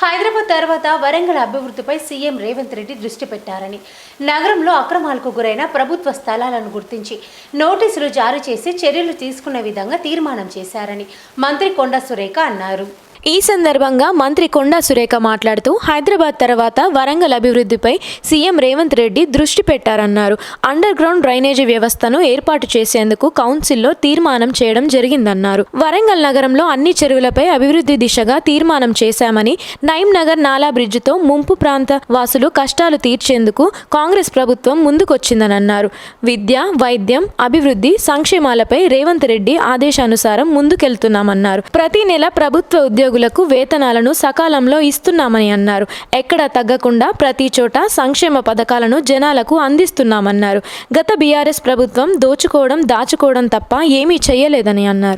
హైదరాబాద్ తర్వాత వరంగల్ అభివృద్ధిపై సీఎం రేవంత్ రెడ్డి దృష్టి పెట్టారని. నగరంలో అక్రమాలకు గురైన ప్రభుత్వ స్థలాలను గుర్తించి నోటీసులు జారీ చేసి చర్యలు తీసుకునే విధంగా తీర్మానం చేశారని మంత్రి కొండ సురేఖ అన్నారు. ఈ సందర్భంగా మంత్రి కొండా సురేఖ మాట్లాడుతూ హైదరాబాద్ తర్వాత వరంగల్ అభివృద్ధిపై సీఎం రేవంత్ రెడ్డి దృష్టి పెట్టారన్నారు. అండర్ గ్రౌండ్ డ్రైనేజీ వ్యవస్థను ఏర్పాటు చేసేందుకు కౌన్సిల్లో తీర్మానం చేయడం జరిగిందన్నారు. వరంగల్ నగరంలో అన్ని చెరువులపై అభివృద్ధి దిశగా తీర్మానం చేశామని నైమ్ నగర్ నాలా బ్రిడ్జితో ముంపు ప్రాంత వాసులు కష్టాలు తీర్చేందుకు కాంగ్రెస్ ప్రభుత్వం ముందుకొచ్చిందని అన్నారు విద్య వైద్యం అభివృద్ధి సంక్షేమాలపై రేవంత్ రెడ్డి ఆదేశానుసారం ముందుకెళ్తున్నామన్నారు. ప్రతి నెల ప్రభుత్వ ఉద్యోగులకు వేతనాలను సకాలంలో ఇస్తున్నామని అన్నారు. ఎక్కడా తగ్గకుండా ప్రతి చోట సంక్షేమ పథకాలను జనాలకు అందిస్తున్నామన్నారు. గత బీఆర్ఎస్ ప్రభుత్వం దోచుకోవడం దాచుకోవడం తప్ప ఏమీ చేయలేదని అన్నారు.